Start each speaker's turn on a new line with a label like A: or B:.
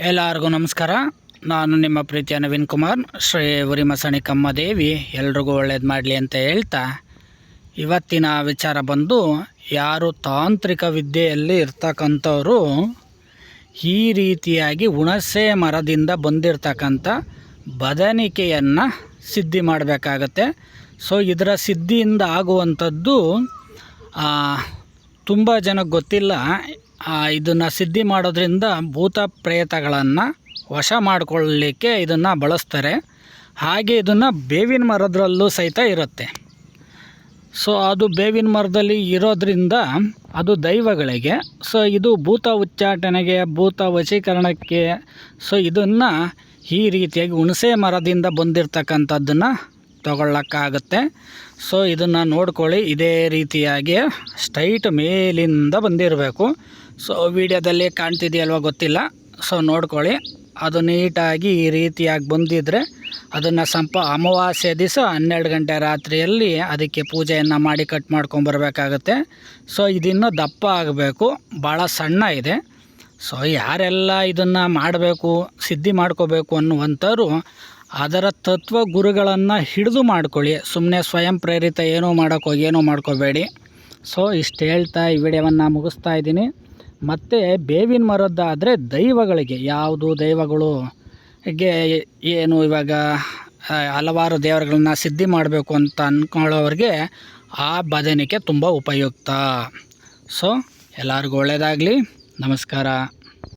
A: ಎಲ್ಲರಿಗೂ ನಮಸ್ಕಾರ. ನಾನು ನಿಮ್ಮ ಪ್ರೀತಿಯ ನವೀನ್ ಕುಮಾರ್. ಶ್ರೀ ಉರಿಮಸಣಿ ಕಮ್ಮದೇವಿ ಎಲ್ರಿಗೂ ಒಳ್ಳೇದು ಮಾಡಲಿ ಅಂತ ಹೇಳ್ತಾ ಇವತ್ತಿನ ವಿಚಾರ ಬಂದು, ಯಾರು ತಾಂತ್ರಿಕ ವಿದ್ಯೆಯಲ್ಲಿ ಇರ್ತಕ್ಕಂಥವರು ಈ ರೀತಿಯಾಗಿ ಹುಣಸೆ ಮರದಿಂದ ಬಂದಿರತಕ್ಕಂಥ ಬದನಿಕೆಯನ್ನು ಸಿದ್ಧಿ ಮಾಡಬೇಕಾಗತ್ತೆ. ಸೊ, ಇದರ ಸಿದ್ಧಿಯಿಂದ ಆಗುವಂಥದ್ದು ತುಂಬ ಜನಕ್ಕೆ ಗೊತ್ತಿಲ್ಲ. ಇದನ್ನು ಸಿದ್ಧಿ ಮಾಡೋದ್ರಿಂದ ಭೂತ ಪ್ರೇತಗಳನ್ನು ವಶ ಮಾಡಿಕೊಳ್ಳಲಿಕ್ಕೆ ಇದನ್ನು ಬಳಸ್ತಾರೆ. ಹಾಗೆ ಇದನ್ನು ಬೇವಿನ ಮರದ್ರಲ್ಲೂ ಸಹಿತ ಇರುತ್ತೆ. ಸೊ ಅದು ಬೇವಿನ ಮರದಲ್ಲಿ ಇರೋದ್ರಿಂದ ಅದು ದೈವಗಳಿಗೆ ಸೊ ಇದು ಭೂತ ಉಚ್ಚಾಟನೆಗೆ, ಭೂತ ವಶೀಕರಣಕ್ಕೆ ಸೊ ಇದನ್ನು ಈ ರೀತಿಯಾಗಿ ಹುಣಸೆ ಮರದಿಂದ ಬಂದಿರತಕ್ಕಂಥದ್ದನ್ನು ತಗೊಳ್ಳೋಕ್ಕಾಗತ್ತೆ. ಸೊ ಇದನ್ನು ನೋಡ್ಕೊಳ್ಳಿ. ಇದೇ ರೀತಿಯಾಗಿ ಸ್ಟ್ರೈಟ್ ಮೇಲಿಂದ ಬಂದಿರಬೇಕು. ಸೊ ವಿಡಿಯೋದಲ್ಲಿ ಕಾಣ್ತಿದೆಯಲ್ವ ಗೊತ್ತಿಲ್ಲ. ಸೊ ನೋಡ್ಕೊಳ್ಳಿ. ಅದು ನೀಟಾಗಿ ಈ ರೀತಿಯಾಗಿ ಬಂದಿದ್ದರೆ ಅದನ್ನು ಸಂಪ ಅಮಾವಾಸ್ಯೆ ದಿವಸ ಹನ್ನೆರಡು ಗಂಟೆ ರಾತ್ರಿಯಲ್ಲಿ ಅದಕ್ಕೆ ಪೂಜೆಯನ್ನು ಮಾಡಿ ಕಟ್ ಮಾಡ್ಕೊಂಬರ್ಬೇಕಾಗತ್ತೆ ಸೊ ಇದಿನ್ನೂ ದಪ್ಪ ಆಗಬೇಕು. ಭಾಳ ಸಣ್ಣ ಇದೆ. ಸೊ ಯಾರೆಲ್ಲ ಇದನ್ನು ಮಾಡಬೇಕು, ಸಿದ್ಧಿ ಮಾಡ್ಕೋಬೇಕು ಅನ್ನುವಂಥವ್ರು ಅದರ ತತ್ವ ಗುರುಗಳನ್ನು ಹಿಡಿದು ಮಾಡ್ಕೊಳ್ಳಿ. ಸುಮ್ಮನೆ ಸ್ವಯಂ ಪ್ರೇರಿತ ಏನೂ ಮಾಡೋಕ್ಕೋ ಏನೂ ಮಾಡ್ಕೋಬೇಡಿ. ಸೊ ಇಷ್ಟು ಹೇಳ್ತಾ ಈ ವಿಡಿಯೋವನ್ನು ಮುಗಿಸ್ತಾ ಇದ್ದೀನಿ. ಮತ್ತು ಬೇವಿನ ಮರದ್ದಾದರೆ ದೈವಗಳಿಗೆ, ಯಾವುದು ದೈವಗಳು? ಗೆ ಏನು ಇವಾಗ ಹಲವಾರು ದೇವರುಗಳನ್ನ ಸಿದ್ಧಿ ಮಾಡಬೇಕು ಅಂತ ಅಂದ್ಕೊಳ್ಳೋರಿಗೆ ಆ ಬದನಿಕೆ ತುಂಬ ಉಪಯುಕ್ತ. ಸೊ ಎಲ್ಲರಿಗೂ ಒಳ್ಳೆಯದಾಗಲಿ ನಮಸ್ಕಾರ.